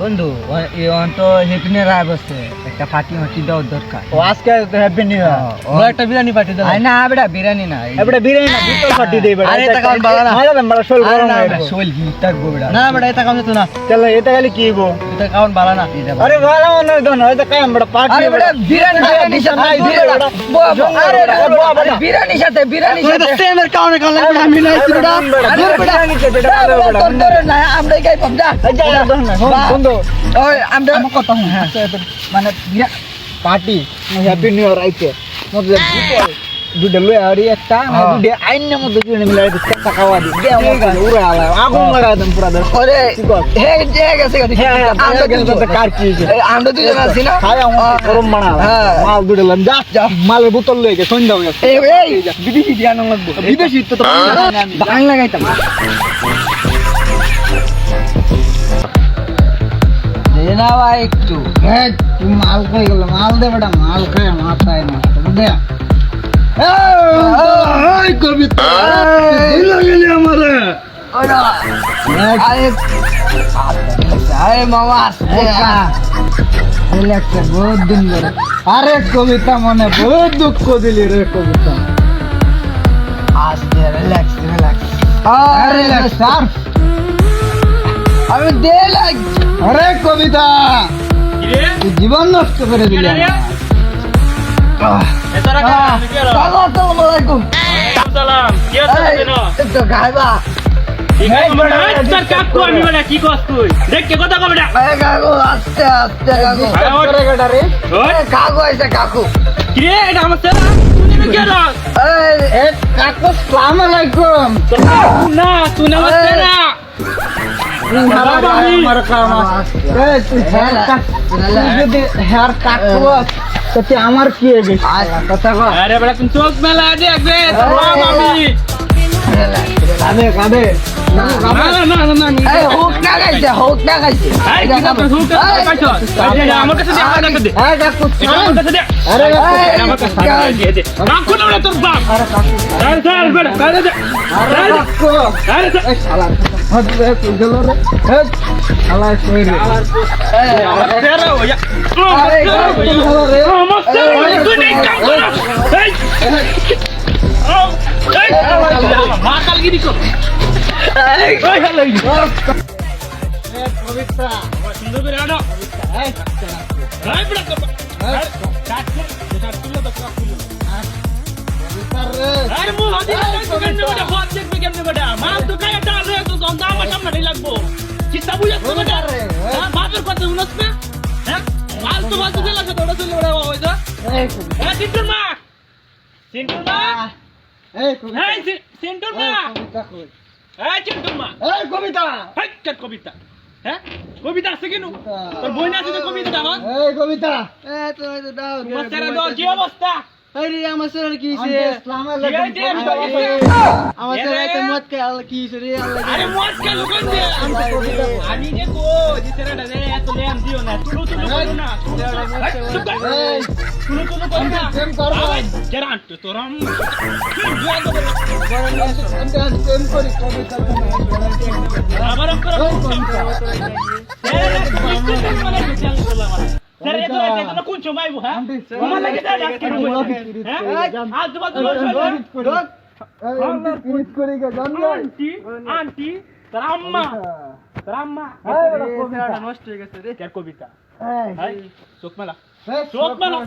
বন্ধু তো হেপিনে রায় বসে। একটা ফাটি মাটি দেওয়ার দরকার। ও আজকে তো হ্যাপি নিউ ইয়ার ও। একটা বিরিয়ানি পার্টি দাও না বেটা বিরিয়ানি না এবারে বিরিয়ানি না বিটল পার্টি দেই বেটা। আরে এটা কারণ বালা না। মারা বড় শোল গরম না বেটা, শৈল হিট থাকব বেটা। না বেটা এটা কাম যেত না। চল এটা খালি কি গো এটা কাউন বালা না। আরে হয় দোন এটা কাম বড় পার্টি আরে বেটা বিরিয়ানি বিরিয়ানি সাথে বিরিয়ানি- বেটা। আরে বেটা, বাবা, বাবা। বিরিয়ানির সাথে তো সাথে। সেমের কাউনে কাউনে আমি নাই বেটা আরে বেটা, বিরিয়ানি এটা বেটা, বেটা না, আমরাই খাই পাব, যা। এই যা, যা, দোন না, শোন, বা- বন্ধু। ওই, আমরা- কথা হ্যাঁ। মানে পার্টি হ্যাপি নিউ ইয়ার আইতে মধ্যে বিটল দুটো লয়ে আরি একটা না হ্যাঁ। দুটো আইনের মধ্যে দুটো মিলাই দিতে টাকা ওয়াদি দে আমার কাছে উড়ে আলা আগুন লাগাই দেন পুরা কি কর? হে, যে গেছে গেছে। হ্যাঁ, হ্যাঁ, আমরা আমরা দুজন। কার কি আমরা দুজন আছি না? খাই আমার গরম বানা হ্যাঁ। মাল দুটো লাম যা যা। মালের বোতল লয়ে গে সন্ধ্যা হয়ে গেছে এই, এই, বিদেশি দিয়ে আনা লাগবো। বিদেশি তো তো বাংলা গাইতাম। দে না ভাই একটু। হ্যাঁ তুই মাল খাই গেল মাল দে বেটা মাল খায় মাথায় এই কবিতা আমারে। আরে, আরে মামা আসছে। বহুত দিন ধরে। আরে কবিতা মনে বহুত দুঃখ দিলি রে কবিতা। আরে আরে, স্যার আমি দে আরে কবিতা জীবন নষ্ট করে দিলি। আসসালামু আলাইকুম এই, এই তো এই কাকু কাকু সালাম আলাইকুম। আছে। এই, তুই হেয়ার কাটবো তো তুই আমার কি হয়ে গেছিস? কথা আরে বেটা তুমি চোখ মেলা দেখবে বাপ আমি কাঁদে কাঁদে হ্যাঁ তোর বাপ আরে কাকু আরে স্যার বেটা আরে দে আরে কাকু আরে স্যার এই শালা হাত দে তুই গেল রে এই শালা কই রে এই, আমার স্যার ওয়া আরে, আমার তুই গেল রে আমার স্যার তুই নেই কাম কর পবিত্রা সুন্দর করে আনো এই এই বেটা কাট কাট তুলো তো কাট তুলো পবিত্রা রে আরে মু হাদি কেমনে বেটা হাত বেটা। মাল তো কায়া ডাল রে তো জন্দা আমার সামনে লাগবো। চিন্তা বুঝা তো বেটা? হ্যাঁ বাপের কথা শুনছ না? হ্যাঁ মাল তো মাল তো দিলা তো ওটা চলে ওটা ওই যা। হ্যাঁ চিন্টুর মা। চিন্টুর মা। এই হ্যাঁ কবিতা চিন্টুর মা। কবিতা কই? হ্যাঁ চিন্টুর মা। এই কবিতা। হাই কবিতা? হ্যাঁ কবিতা আছে কেন তোর বই না আছে তো কবিতা আমার এই কবিতা। এ তো দাও তোমার তেরা দল কি অবস্থা? এই রে আমার স্যার কি হইছে? কি? আমার স্যার এত মত কে আল্লাহ কি হইছে রে আল্লাহ আরে মত কে লুকান দে আমি যে কো যে তেরা দে এত লেম দিও না তুলু তুলু করো না। তুলু তুলু করো না। প্রেম করব। কেরান তো তোরম প্রেম করি কবিতা আবার কোন হ্যাঁ আমার লাগে আজকে হ্যাঁ? আজ করি আন্টি আন্টি তার আম্মা। তার আম্মা। নষ্ট হয়ে গেছে রে কে কবিতা। হাই চোখ মেলা। চোখ মেলা।